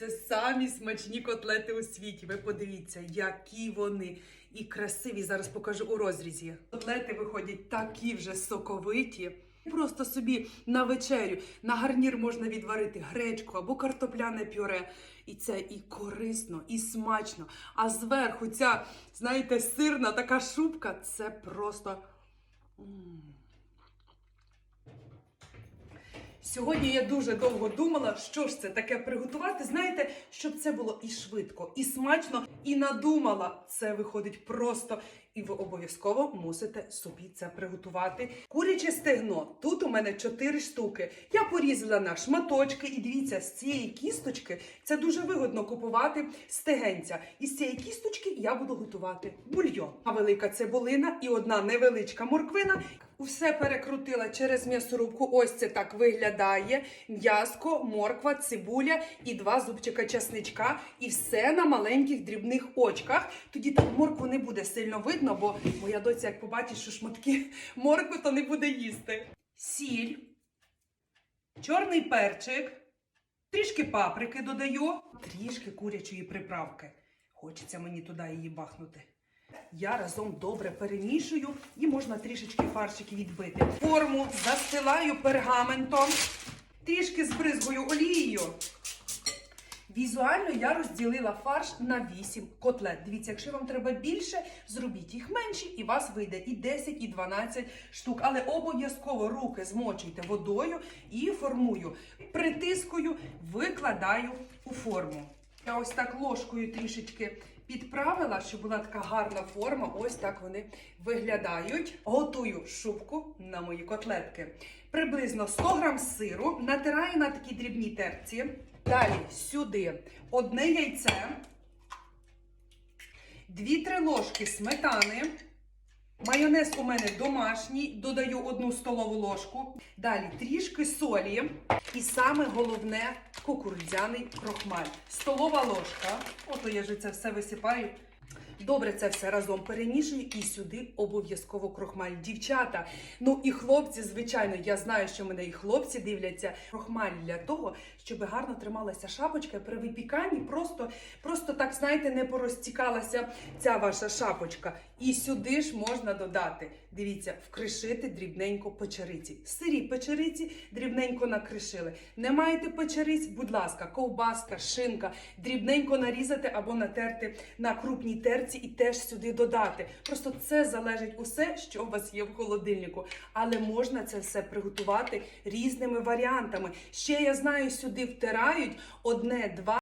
Це самі смачні котлети у світі. Ви подивіться, які вони і красиві. Зараз покажу у розрізі. Котлети виходять такі вже соковиті. Просто собі на вечерю, на гарнір можна відварити гречку або картопляне пюре. І це і корисно, і смачно. А зверху ця, знаєте, сирна така шубка це просто. Сьогодні я дуже довго думала, що ж це таке приготувати. Знаєте, щоб це було і швидко, і смачно, і надумала. Це виходить просто. І ви обов'язково мусите собі це приготувати. Куряче стегно. Тут у мене 4 штуки. Я порізала на шматочки, і дивіться, з цієї кісточки це дуже вигодно купувати стегенця. І з цієї кісточки я буду готувати бульйон. А велика цибулина і одна невеличка морквина. Все перекрутила через м'ясорубку. Ось це так виглядає. М'яско, морква, цибуля і два зубчика часничка. І все на маленьких дрібних очках. Тоді так моркву не буде сильно видно, бо моя доця, як побачить, що шматки моркви, то не буде їсти. Сіль, чорний перчик, трішки паприки додаю, трішки курячої приправки. Хочеться мені туди її бахнути. Я разом добре перемішую і можна трішечки фаршики відбити. Форму застилаю пергаментом, трішки збризгую олією. Візуально я розділила фарш на 8 котлет. Дивіться, якщо вам треба більше, зробіть їх менші, і вас вийде і 10, і 12 штук. Але обов'язково руки змочуйте водою і формую. Притискую, викладаю у форму. Я ось так ложкою трішечки підправила, щоб була така гарна форма. Ось так вони виглядають. Готую шубку на мої котлетки. Приблизно 100 грам сиру, натираю на такій дрібній терці. Далі сюди одне яйце, 2-3 ложки сметани. Майонез у мене домашній, додаю одну столову ложку. Далі трішки солі. І саме головне кукурудзяний крохмаль. Столова ложка. Ото я вже це все висипаю. Добре це все разом перемішую і сюди обов'язково крохмаль. Дівчата, ну і хлопці, звичайно, я знаю, що мене і хлопці дивляться. Крохмаль для того, щоб гарно трималася шапочка при випіканні. Просто, просто так, знаєте, не порозтікалася ця ваша шапочка. І сюди ж можна додати. Дивіться, вкришити дрібненько печериці. Сирі печериці дрібненько накришили. Не маєте печериць, будь ласка, ковбаска, шинка, дрібненько нарізати або натерти на крупній терці і теж сюди додати. Просто це залежить усе, що у вас є в холодильнику. Але можна це все приготувати різними варіантами. Ще я знаю, сюди втирають одне-два.